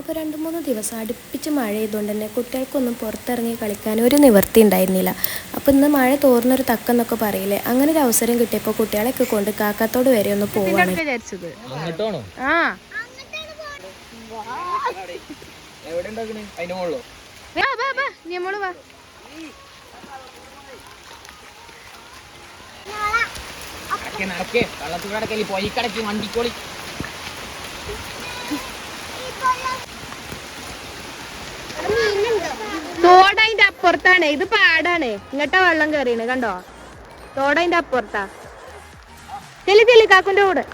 അപ്പോൾ രണ്ട് മൂന്ന് ദിവസം അടുപ്പിച്ച് മഴ ചെയ്തുകൊണ്ട് തന്നെ കുട്ടികൾക്കൊന്നും പുറത്തിറങ്ങി കളിക്കാൻ ഒരു നിവൃത്തി ഉണ്ടായിരുന്നില്ല. അപ്പോൾ ഇന്ന് മഴ തോർന്നൊരു തക്കെന്നൊക്കെ പറയില്ലേ? അങ്ങനെ ഒരു അവസരം കിട്ടിയപ്പോൾ കുട്ടികളെയൊക്കെ കൊണ്ട് കാക്കത്തോട് വരെ ഒന്ന് പോവാണ്. വിചാരിച്ചത് അങ്ങോട്ടാണോ ആ എവിടെ ഉണ്ടാക്കണേ അതിന്റെ മുകളിലോ വാ വാ വാ നീ നമ്മൾ വാ നടക്കേ നടക്കേ വെള്ളത്തിൽ കിടക്കൽ പൊയി കിടക്കി തോടതിന്റെ അപ്പുറത്താണ്. ഇത് പാടാണ്. ഇങ്ങോട്ടാ വെള്ളം കയറിയാണ് കണ്ടോ? തോടതിന്റെ അപ്പുറത്താ. ചെല്ലി ചെല്ലി കാക്കുന്റെ കൂടെ.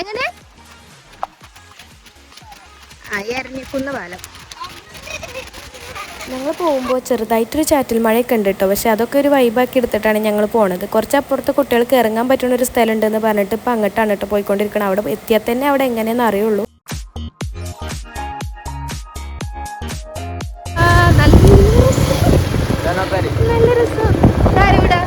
എങ്ങനെ? ആ എരഞ്ഞിക്കുന്ന പാലം. ഞങ്ങൾ പോകുമ്പോൾ ചെറുതായിട്ടൊരു ചാറ്റൽ മഴയൊക്കെ ഉണ്ട് കേട്ടോ പക്ഷേ അതൊക്കെ ഒരു വൈബാക്കി എടുത്തിട്ടാണ് ഞങ്ങൾ പോണത്. കുറച്ച് അപ്പുറത്ത് കുട്ടികൾക്ക് ഇറങ്ങാൻ പറ്റുന്ന ഒരു സ്ഥലമുണ്ടെന്ന് പറഞ്ഞിട്ട് ഇപ്പം അങ്ങോട്ടാണ് കേട്ടോ പോയിക്കൊണ്ടിരിക്കണം അവിടെ എത്തിയാൽ തന്നെ അവിടെ എങ്ങനെയെന്ന് അറിയുള്ളൂ ആ, നല്ല നല്ല രസം ഇതാരിവിടെ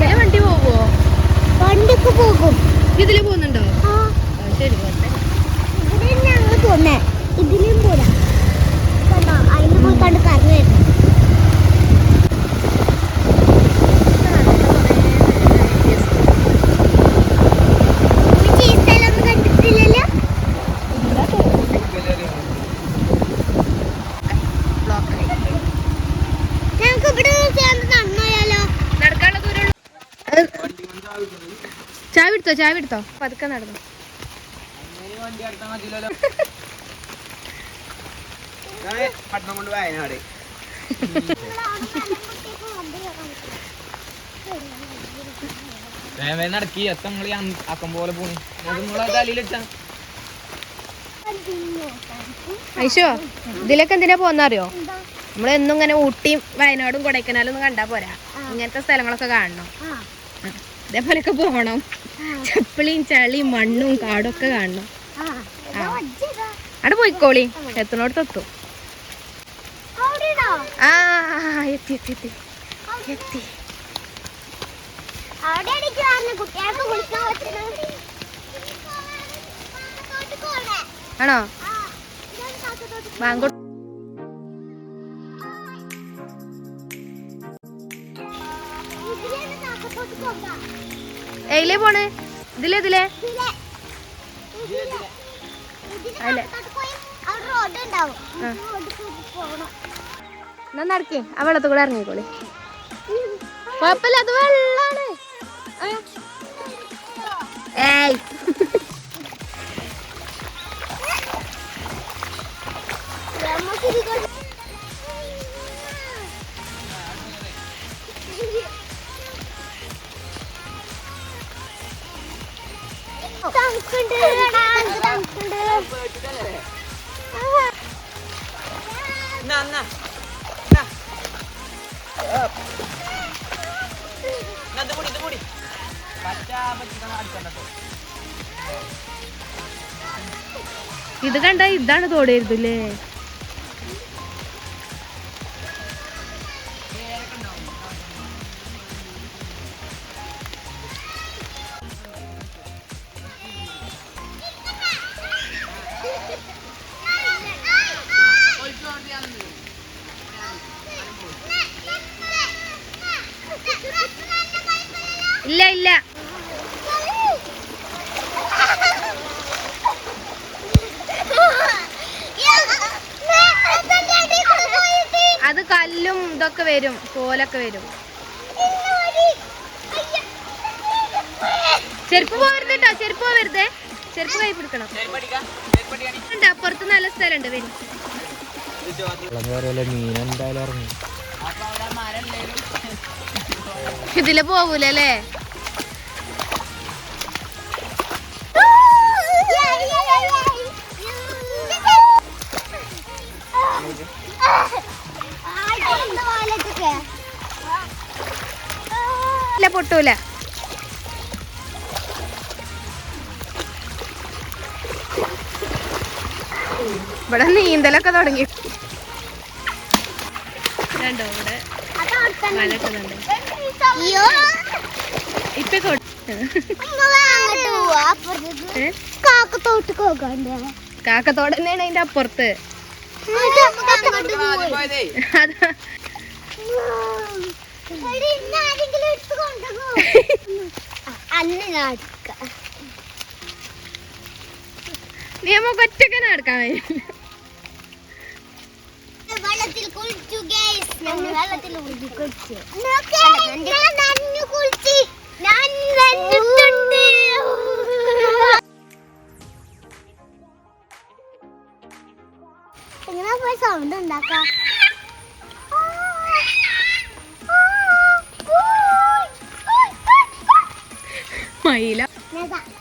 ഏ, വണ്ടി പോവോ വണ്ടിക്ക് പോകും ഇതിൽ പോകുന്നുണ്ടോ ആ ആ, ശരി പോട്ടെ ഇവിടെ ഞങ്ങൾ പോന്നേ ഇതിലും പോരാ കണ്ടോ അതിന് പോയി കണ്ട് കറങ്ങി വരുന്നു ഉമ്മച്ചി ഈ സ്ഥലമൊന്നും കണ്ടിട്ടില്ലല്ലോ ഞങ്ങൾക്ക് ഇവിടെ ചേർന്ന് നടന്നോയാലോ നടക്കാനുള്ള ദൂരം ചായ എടുത്തോ? ചായ എടുത്തോ? പതുക്കെ നടന്നു. പട്ടണം കൊണ്ട് വയനാട് നടക്കി എത്ര നിങ്ങൾ ആക്കം പോലെ പോണി ഐശോ ഇതിലൊക്കെ എന്തിനാ പോന്നറിയോ? നമ്മളെന്നും ഇങ്ങനെ ഊട്ടിയും വയനാടും കൊടൈക്കനാലും ഒന്നും കണ്ടാ പോരാ. ഇങ്ങനത്തെ സ്ഥലങ്ങളൊക്കെ കാണണം. ഇതേപോലെയൊക്കെ പോകണം ചപ്പിളിയും ചളിയും മണ്ണും കാടും ഒക്കെ കാണണം. അവിടെ പോയിക്കോളി. എത്തണോടത്ത് എത്തും? ആ എത്തി എത്തി എത്തി. എത്തി. ആണോ? ആ, ഇതാണ് കാക്കത്തോട്ട് ബാങ്കോ ഇതിലാണ് എയിലേ പോണ്? ഇതിലേ ഇതിലേ. അല്ലേ? ഉണ്ടാവും ആ. ഈ പോകണം എന്നാ നടക്കേ. ആ വെള്ളത്തിൽ കൂടെ ഇറങ്ങിക്കോളി. കുഴപ്പമില്ല അത് വെള്ളാണ്. ഏയ്. ഇത് കണ്ട ഇതാണ് തോടിയിരുന്നില്ലേ ഇല്ല ഇല്ല. അത് കല്ലും ഇതൊക്കെ വരും കോലൊക്കെ വരും. ചെരുപ്പ് പോകരുത് കേട്ടോ ചെരുപ്പ് പോകരുതേ. ചെരുപ്പ് കൈ പിടിക്കണം. അപ്പുറത്ത് നല്ല സ്ഥലമുണ്ട് വരും. ഇതിൽ പോകൂലല്ലേ? കിട്ടൂല. ഇവിടെ നീന്തലൊക്കെ തുടങ്ങി. രണ്ടോ കാക്കത്തോട് തന്നെയാണ് അതിന്റെ അപ്പുറത്ത്. എടുക്കാം. നീ നമുക്ക് ഒറ്റയ്ക്ക് നടക്കാൻ കഴിയില്ല വെള്ളത്തിൽ കുളിച്ചു. ഞങ്ങൾ വെള്ളത്തിൽ കുളിച്ചു.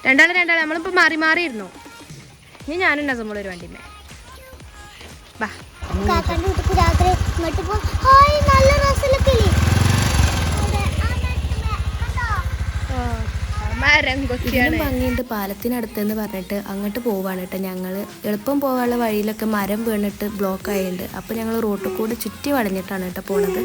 രണ്ടാൾ രണ്ടാൾ നമ്മളിപ്പോ മാറി മാറി ഇരുന്നു ഇനി ഞാനും നമ്മളെ ഒരു വണ്ടിമേ ബാ. കാക്കാന്റെ വീട്ടിൽ രാത്രി ഇങ്ങോട്ട് പോ. ഹായ് നല്ല രസമുള്ള കിളി? മരം ഭംഗിയുണ്ട് പാലത്തിനടുത്ത് എന്ന് പറഞ്ഞിട്ട് അങ്ങോട്ട് പോവാണ് കേട്ടോ ഞങ്ങൾ എളുപ്പം പോകാനുള്ള വഴിയിലൊക്കെ മരം വീണിട്ട് ബ്ലോക്ക് ആയിട്ടുണ്ട് അപ്പോൾ ഞങ്ങൾ റോട്ടിൽ കൂടെ ചുറ്റി വളഞ്ഞിട്ടാണ് കേട്ടോ പോണത്.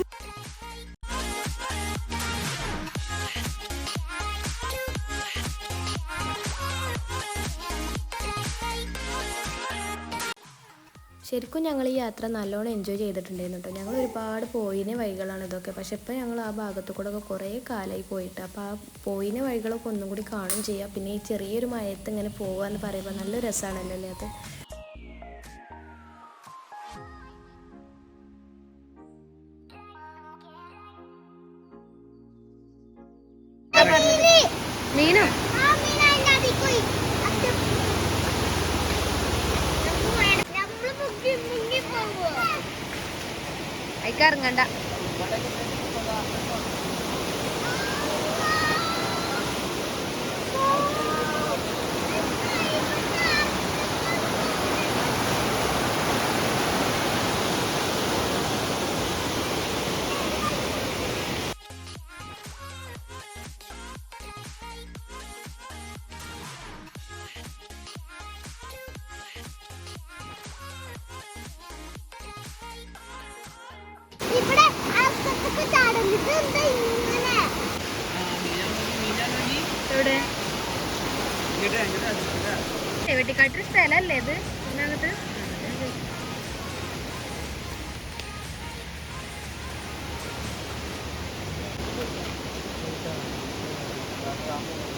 ശരിക്കും ഞങ്ങൾ ഈ യാത്ര നല്ലോണം എൻജോയ് ചെയ്തിട്ടുണ്ടായിരുന്നു കേട്ടോ ഞങ്ങൾ ഒരുപാട് പോയിന വഴികളാണ് ഇതൊക്കെ. പക്ഷെ ഇപ്പം ഞങ്ങൾ ആ ഭാഗത്തു കൂടെ ഒക്കെ കുറേ കാലമായി പോയിട്ട്. അപ്പോൾ ആ പോയിന വഴികളൊക്കെ ഒന്നും കൂടി കാണും ചെയ്യാം. പിന്നെ ഈ ചെറിയൊരു മയത്ത് ഇങ്ങനെ പോകുക എന്ന് പറയുമ്പോൾ നല്ല രസമാണല്ലോ അല്ലേ അത്. മീനും? ഇറങ്ങണ്ട. എവിടെ? വെട്ടിക്കാട്ടൊരു സ്ഥലല്ലേ ഇത്? ഇതിനകത്ത്? ടാറ്റ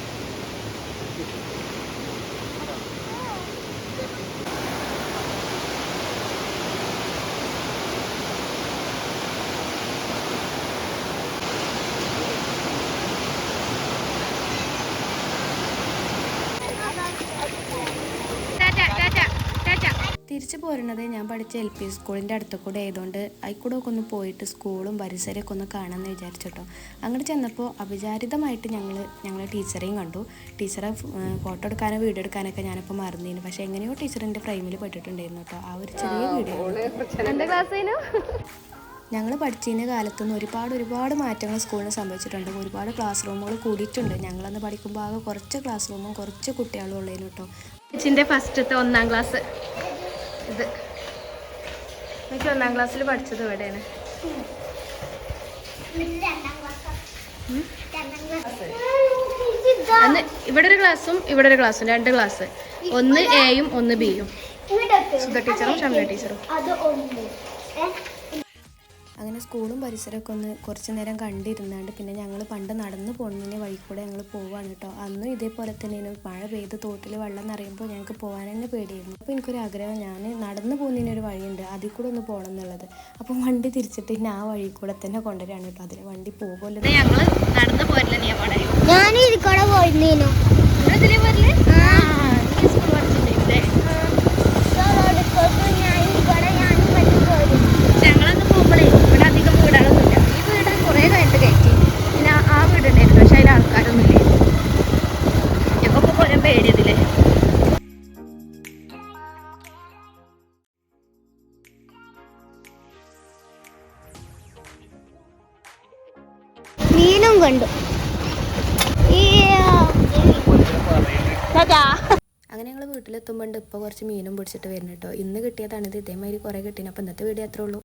തിരിച്ചു പോരുന്നത് ഞാൻ പഠിച്ച എൽ പി സ്കൂളിന്റെ അടുത്ത് കൂടെ ആയതുകൊണ്ട് അതിൽക്കൂടെ ഒക്കെ ഒന്ന് പോയിട്ട് സ്കൂളും പരിസരമൊക്കെ ഒന്ന് കാണാമെന്ന് വിചാരിച്ചിട്ടോ അങ്ങോട്ട് ചെന്നപ്പോൾ അപചാരിതമായിട്ട് ഞങ്ങൾ ഞങ്ങളെ ടീച്ചറെയും കണ്ടു. ടീച്ചറെ ഫോട്ടോ എടുക്കാനോ വീഡിയോ എടുക്കാനൊക്കെ ഞാനിപ്പോൾ മറന്നിരുന്നു പക്ഷേ എങ്ങനെയോ ടീച്ചറിന്റെ ഫ്രെയിമിൽ പെട്ടിട്ടുണ്ടായിരുന്നു കേട്ടോ ആ ഒരു ചെറിയ വീഡിയോ ഞങ്ങൾ പഠിച്ചതിന് കാലത്തുനിന്ന് ഒരുപാട് ഒരുപാട് മാറ്റങ്ങൾ സ്കൂളിന് സംഭവിച്ചിട്ടുണ്ട്. ഒരുപാട് ക്ലാസ് റൂമുകൾ കൂടിയിട്ടുണ്ട്. ഞങ്ങളന്ന് പഠിക്കുമ്പോൾ ആകെ കുറച്ച് ക്ലാസ് റൂമും കുറച്ച് കുട്ടികളും ഉള്ളതിന് കേട്ടോ ഫസ്റ്റത്തെ ഒന്നാം ക്ലാസ് ഇത്. എനിക്ക് ഒന്നാം ക്ലാസ്സിൽ പഠിച്ചത് ഇവിടെയാണ്. അന്ന് ഇവിടെ ഒരു ക്ലാസ്സും ഇവിടെ ഒരു ക്ലാസ്സും രണ്ട് ക്ലാസ് ഒന്ന് എയും ഒന്ന് ബിയും. സുധ ടീച്ചറും ഷംല ടീച്ചറും? അങ്ങനെ സ്കൂളും പരിസരമൊക്കെ ഒന്ന് കുറച്ച് നേരം കണ്ടിരുന്നാണ്ട് പിന്നെ ഞങ്ങൾ പണ്ട് നടന്നു പോകുന്നതിന് വഴി കൂടെ ഞങ്ങൾ പോവാണ് കേട്ടോ. അന്നും ഇതേപോലെ തന്നെയാണ് മഴ പെയ്ത് തോട്ടിൽ വെള്ളം നിറയുമ്പോൾ ഞങ്ങൾക്ക് പോകാൻ തന്നെ പേടിയായിരുന്നു. അപ്പോൾ എനിക്കൊരു ആഗ്രഹം ഞാൻ നടന്നു പോകുന്നതിന് ഒരു വഴിയുണ്ട്. അതിൽ കൂടെ ഒന്ന് പോകണം എന്നുള്ളത്. അപ്പം വണ്ടി തിരിച്ചിട്ട് പിന്നെ ആ വഴി കൂടെ തന്നെ കൊണ്ടുവരാണ് കേട്ടോ. അതിന് വണ്ടി പോകുമല്ലോ ഞങ്ങൾ നടന്നു പോരില്ല ഞാൻ ഇതിൽ കൂടെ ഇതിലേ കണ്ടു. അങ്ങനെ ഞങ്ങൾ വീട്ടിലെത്തുമ്പോൾ ഇപ്പൊ കുറച്ച് മീനും പിടിച്ചിട്ട് വരുന്നുട്ടോ ഇന്ന് കിട്ടിയതാണ് ഇത് ഇതേമാതിരി കുറേ കിട്ടിന്. അപ്പോൾ ഇന്നത്തെ വീഡിയോ അത്രേ ഉള്ളൂ.